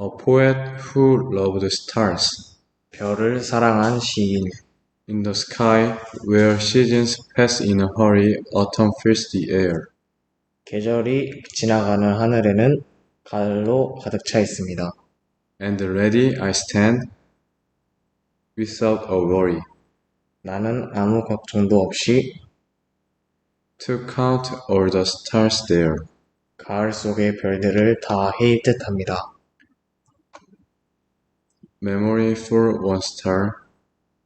A poet who loved stars. 별을 사랑한 시인. In the sky, where seasons pass in a hurry, autumn fills the air. 계절이 지나가는 하늘에는 가을로 가득 차 있습니다. And ready I stand, without a worry, 나는 아무 걱정도 없이 to count all the stars there. 가을 속의 별들을 다 헤일 듯합니다. Memory for one star,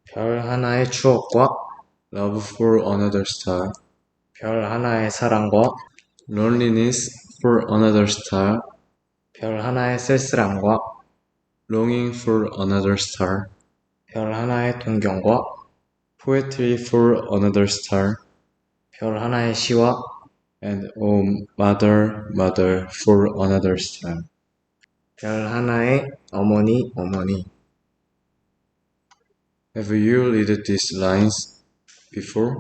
별 하나의 추억과 love for another star, 별 하나의 사랑과 loneliness for another star, 별 하나의 쓸쓸함과 longing for another star, 별 하나의 동경과 poetry for another star, 별 하나의 시와 and oh mother, mother for another star. 별 하나의 어머니 어머니 Have you read these lines before?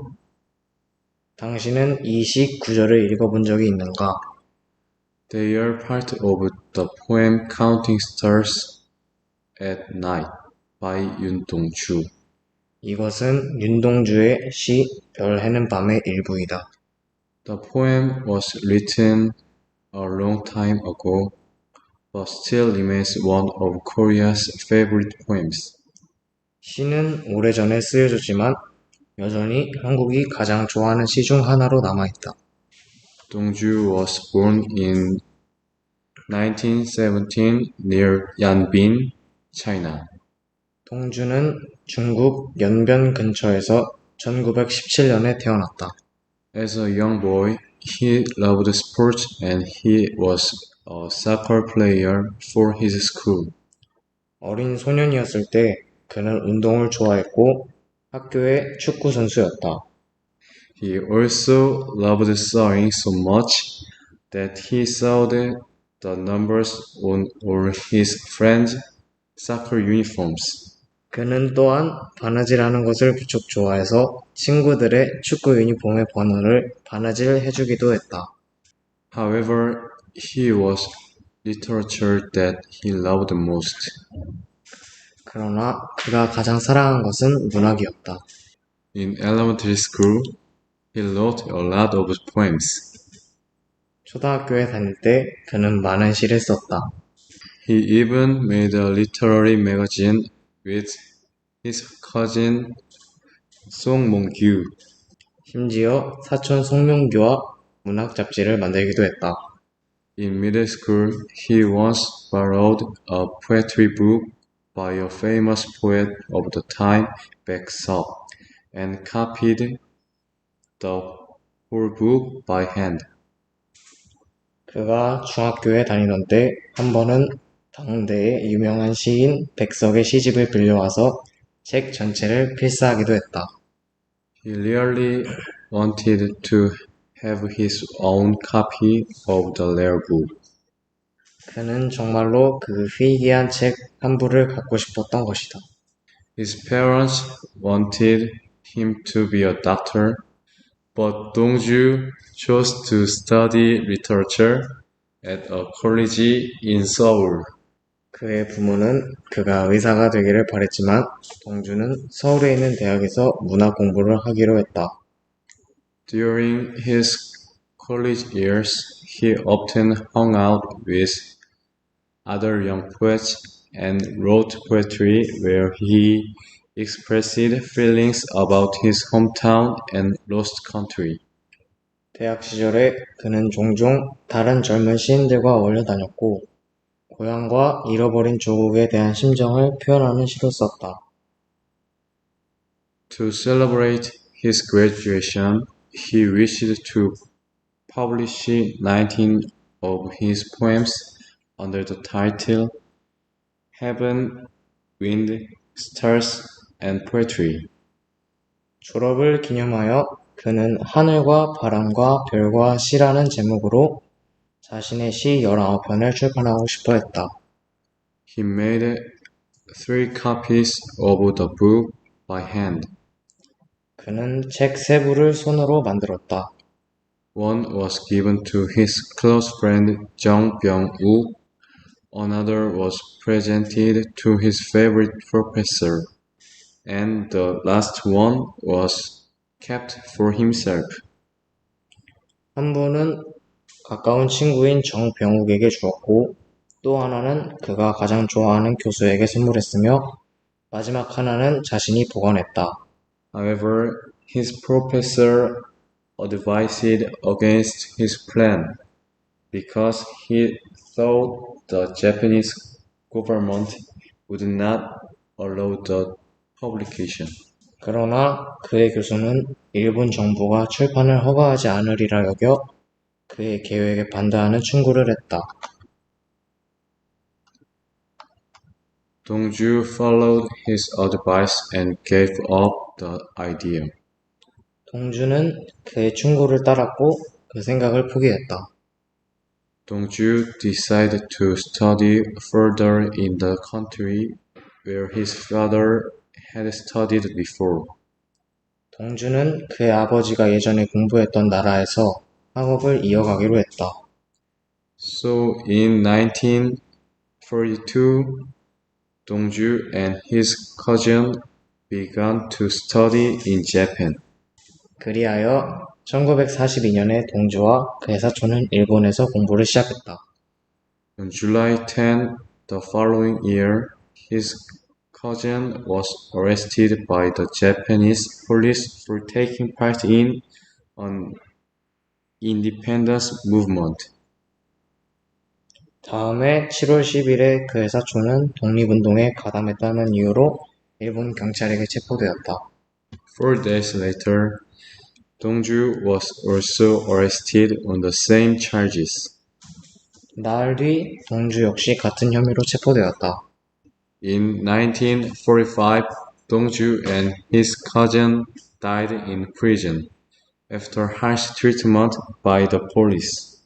당신은 이 시 구절을 읽어본 적이 있는가? They are part of the poem Counting Stars at Night by Dong-ju. 이것은 윤동주의 시 별 해는 밤의 일부이다. The poem was written a long time ago, but still remains one of Korea's favorite poems. 시는 오래전에 쓰여졌지만 여전히 한국이 가장 좋아하는 시 중 하나로 남아있다. Dongju was born in 1917 near Yanbin, China. 동주는 중국 연변 근처에서 1917년에 태어났다. As a young boy, he loved sports and he was a soccer player for his school. 어린 소년이었을 때 그는 운동을 좋아했고 학교의 축구 선수였다. He also loved sewing so much that he sewed the numbers on all his friends' soccer uniforms. 그는 또한 바느질하는 것을 무척 좋아해서 친구들의 축구 유니폼의 번호를 바느질 해주기도 했다. However, he was literature that he loved most. 그러나 그가 가장 사랑한 것은 문학이었다. In elementary school, he wrote a lot of poems. 초등학교에 다닐 때 그는 많은 시를 썼다. He even made a literary magazine with his cousin Song Mong-gyu. 심지어 사촌 송명규와 문학 잡지를 만들기도 했다. In middle school, he once borrowed a poetry book by a famous poet of the time, Baek Seo, and copied the whole book by hand. 그가 중학교에 다니던 때 한 번은 당대의 유명한 시인 백석의 시집을 빌려와서 책 전체를 필사하기도 했다. He really wanted to have his own copy of the rare book. 그는 정말로 그 희귀한 책 한 부를 갖고 싶었던 것이다. His parents wanted him to be a doctor, but Dongju chose to study literature at a college in Seoul. 그의 부모는 그가 의사가 되기를 바랬지만 동주는 서울에 있는 대학에서 문학 공부를 하기로 했다. During his college years, he often hung out with other young poets and wrote poetry where he expressed feelings about his hometown and lost country. 대학 시절에 그는 종종 다른 젊은 시인들과 어울려 다녔고 고향과 잃어버린 조국에 대한 심정을 표현하는 시도 썼다. To celebrate his graduation, he wished to publish 19 of his poems under the title Heaven, Wind, Stars, and Poetry. 졸업을 기념하여 그는 하늘과 바람과 별과 시라는 제목으로 자신의 시 19편을 출판하고 싶어 했다. He made three copies of the book by hand. 그는 책 세 부를 손으로 만들었다. One was given to his close friend Jung Byung-woo, Another was presented to his favorite professor, and the last one was kept for himself. 한 분은 가까운 친구인 정병욱에게 주었고 또 하나는 그가 가장 좋아하는 교수에게 선물했으며 마지막 하나는 자신이 보관했다. However, his professor advised against his plan because he thought the Japanese government would not allow the publication. 그러나 그의 교수는 일본 정부가 출판을 허가하지 않으리라 여겨 그의 계획에 반대하는 충고를 했다. Dongju followed his advice and gave up the idea. 동주는 그의 충고를 따랐고 그 생각을 포기했다. Dongju decided to study further in the country where his father had studied before. 동주는 그의 아버지가 예전에 공부했던 나라에서 학업을 이어가기로 했다. So in 1942, Dongju and his cousin began to study in Japan. 그리하여 1942년에 동주와 그의 사촌은 일본에서 공부를 시작했다. On July 10, the following year, his cousin was arrested by the Japanese police for taking part in an independence movement. 다음해 7월 10일에 그의 사촌은 독립운동에 가담했다는 이유로 일본 경찰에게 체포되었다. Four days later, Dongju was also arrested on the same charges. 나흘 뒤 동주 역시 같은 혐의로 체포되었다. In 1945, Dongju and his cousin died in prison after harsh treatment by the police.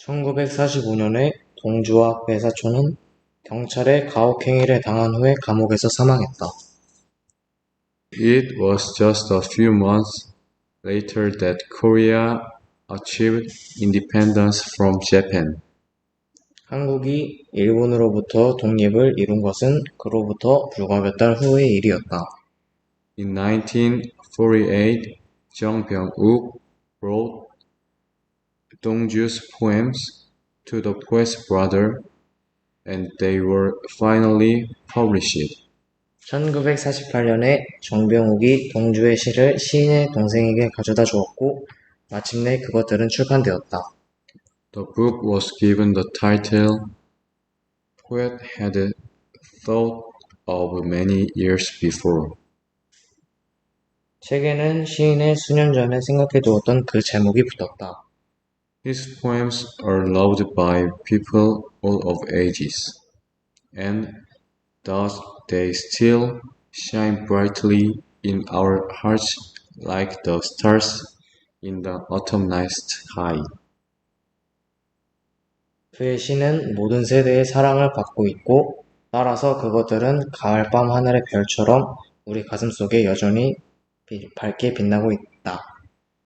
1945년에 동주와 그의 사촌은 경찰의 가혹행위를 당한 후에 감옥에서 사망했다. It was just a few months later that Korea achieved independence from Japan. 한국이 일본으로부터 독립을 이룬 것은 그로부터 불과 몇 달 후의 일이었다. In 1948, Jung Byung-uk wrote Dongju's poems to the poet's brother, and they were finally published. 1948년에 정병욱이 동주의 시를 시인의 동생에게 가져다 주었고 마침내 그것들은 출판되었다. The book was given the title Poet Had Thought of Many Years Before. 책에는 시인의 수년 전에 생각해 두었던 그 제목이 붙었다. His poems are loved by people all of ages, and thus they still shine brightly in our hearts like the stars in the autumn night sky. 그의 시는 모든 세대의 사랑을 받고 있고 따라서 그것들은 가을밤 하늘의 별처럼 우리 가슴 속에 여전히 비- 밝게 빛나고 있다.